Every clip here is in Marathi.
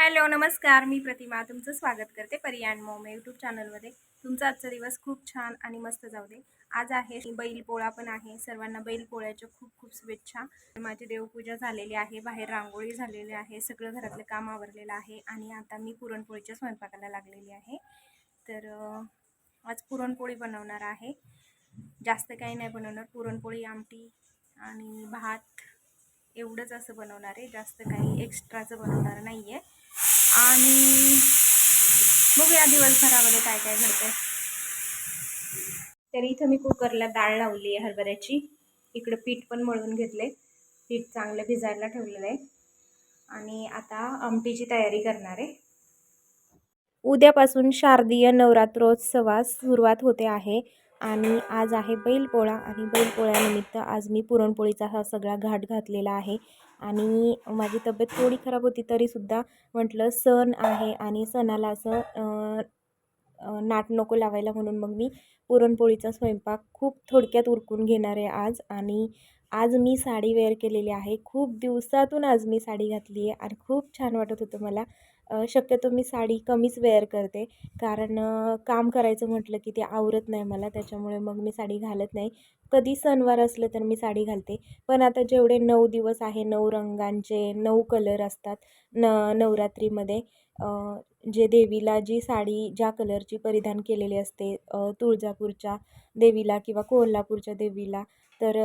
हॅलो नमस्कार. मी प्रतिमा तुमचं स्वागत करते परियाण मोम यूट्यूब चॅनलमध्ये तुमचा आजचा दिवस खूप छान आणि मस्त जाऊ दे. आज आहे बैल पोळा पण आहे. सर्वांना बैल पोळ्याच्या खूप खूप शुभेच्छा. माझी देवपूजा झालेली आहे बाहेर रांगोळी झालेली आहे सगळं घरातलं काम आवरलेलं आहे आणि आता मी पुरणपोळीच्या स्वयंपाकाला लागलेली आहे. तर आज पुरणपोळी बनवणार आहे. जास्त काही नाही बनवणार. पुरणपोळी आमटी आणि भात एवढंच असं बनवणार आहे. जास्त काही एक्स्ट्राचं बनवणार नाही आहे आणि बघूया दिवसभरामध्ये काय काय घडतंय. तर इथं मी कुकरला डाळ लावली आहे हरभऱ्याची. इकडं पीठ पण मळून घेतले पीठ चांगलं भिजायला ठेवलेलं आहे. आणि आता आमटीची तयारी करणार. आहे उद्यापासून शारदीय नवरात्रोत्सवास सुरुवात होते आहे. आणि आज आहे बैलपोळा आणि बैलपोळ्यानिमित्त आज मी पुरणपोळीचा हा सगळा घाट घातलेला आहे. आणि माझी तब्येत थोडी खराब होती तरीसुद्धा म्हटलं सण आहे आणि सणाला असं नाट नको लावायला म्हणून मग मी पुरणपोळीचा स्वयंपाक खूप थोडक्यात उरकून घेणार आहे आज. आणि आज मी साडी वेअर केलेली आहे. खूप दिवसातून आज मी साडी घातली आहे आणि खूप छान वाटत होतं मला. शक्यतो मी साडी कमीच वेअर करते. कारण काम करायचं म्हटलं की ते आवरत नाही मला त्याच्यामुळे मग मी साडी घालत नाही. कधी सणवार असलं तर मी साडी घालते. पण आता जेवढे नऊ दिवस आहे नऊ रंगांचे नऊ कलर असतात न नवरात्रीमध्ये जे देवीला जी साडी ज्या कलरची परिधान केलेली असते तुळजापूरच्या देवीला किंवा कोल्हापूरच्या देवीला तर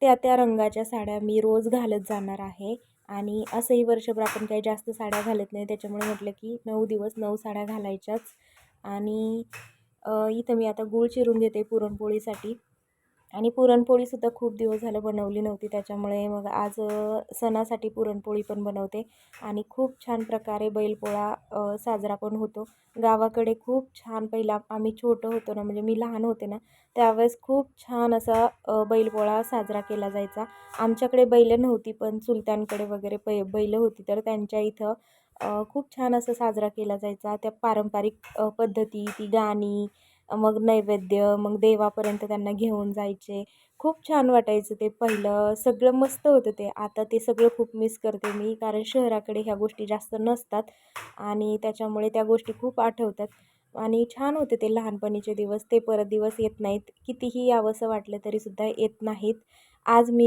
त्या त्या रंगाच्या साड्या मी रोज घालत जाणार आहे. आणि असंही वर्षभर आपण काही जास्त साड्या घालत नाही त्याच्यामुळे म्हटलं की नऊ दिवस नऊ साड्या घालायच्याच. आणि इथं मी आता गूळ चिरून घेते पुरणपोळीसाठी. आणि पुरणपोळीसुद्धा खूप दिवस झालं बनवली नव्हती त्याच्यामुळे मग आज सणासाठी पुरणपोळी पण बनवते. आणि खूप छान प्रकारे बैलपोळा साजरा पण होतो. गावाकडे खूप छान पहिला आम्ही छोटं होतो ना म्हणजे मी लहान होते ना त्यावेळेस खूप छान असा बैलपोळा साजरा केला जायचा. आमच्याकडे बैलं नव्हती पण चुलत्यांकडे वगैरे पै बैलं होती तर त्यांच्या इथं खूप छान असं साजरा केला जायचा. त्या पारंपरिक पद्धती ती गाणी मग नैवेद्य मग देवापर्यंत त्यांना घेऊन जायचे. खूप छान वाटायचं ते पहिलं. सगळं मस्त होतं ते. आता ते सगळं खूप मिस करते मी कारण शहराकडे ह्या गोष्टी जास्त नसतात आणि त्याच्यामुळे त्या गोष्टी खूप आठवतात. आणि छान होते ते लहानपणीचे दिवस. ते परत दिवस येत नाहीत. कितीही यावंसं वाटलं तरीसुद्धा येत नाहीत. आज मी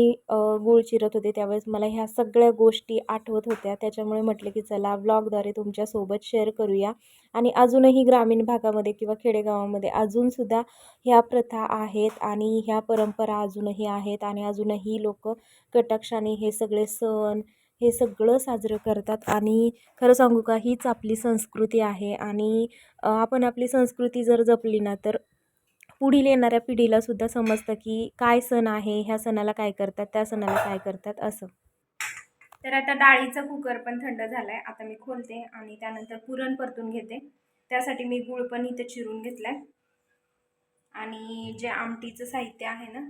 गूळ चिरत होते त्यावेळेस मला ह्या सगळ्या गोष्टी आठवत होत्या. त्याच्यामुळे म्हटलं की चला ब्लॉगद्वारे तुमच्यासोबत शेअर करूया. आणि अजूनही ग्रामीण भागामध्ये किंवा खेडेगावामध्ये अजूनसुद्धा ह्या प्रथा आहेत आणि ह्या परंपरा अजूनही आहेत आणि अजूनही लोक कटाक्षाने हे सगळे सण हे सगळं साजरं करतात. आणि खरं सांगू का हीच आपली संस्कृती आहे. आणि आपण आपली संस्कृती जर जपली ना तर पुढील येणाऱ्या पिढीला सुद्धा समजतं की काय सण आहे ह्या सणाला काय करतात त्या सणाला काय करतात असं. तर आता डाळीचा कुकर पण थंड झालाय. आता मी खोलते आणि त्यानंतर पुरण परतून घेते. त्यासाठी मी गूळ पण इथं चिरून घेतलाय. आणि जे आमटीचं साहित्य आहे ना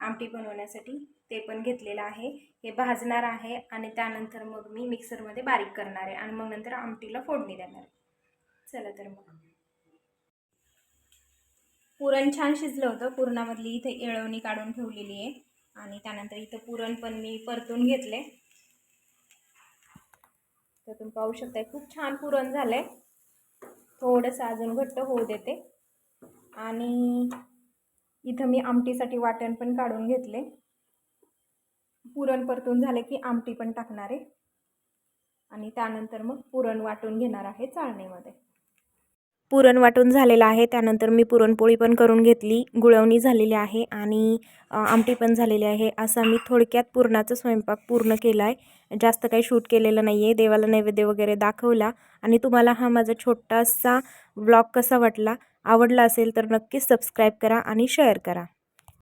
आमटी बनवण्यासाठी ते पण घेतलेलं आहे. हे भाजणार आहे आणि त्यानंतर मग मी मिक्सरमध्ये बारीक करणार आहे आणि मग नंतर आमटीला फोडणी देणार आहे. चला तर मग. पुरण छान शिजलं होतं. पुरणामधली इथे येळवणी काढून ठेवलेली आहे. आणि त्यानंतर इथं पुरण पण मी परतून घेतले. तर तुम्ही पाहू शकताय खूप छान पुरण झालं आहे थोडंसं अजून घट्ट होऊ देते. आणि इथं मी आमटीसाठी वाटण पण काढून घेतले. पुरण परतून झाले की आमटी पण टाकणार आहे. आणि त्यानंतर मग पुरण वाटून घेणार आहे चाळणीमध्ये. पुरण वाटून झालेलं आहे. त्यानंतर मी पुरणपोळी पण करून घेतली. गुळवणी झालेली आहे आणि आमटी पण झालेली आहे. असा मी थोडक्यात पुरणाचा स्वयंपाक पूर्ण केला आहे जास्त काही शूट केलेलं नाही आहे देवाला नैवेद्य वगैरे दाखवला. आणि तुम्हाला हा माझा छोटासा व्लॉग कसा वाटला आवडला असेल तर नक्कीच सबस्क्राईब करा आणि शेअर करा.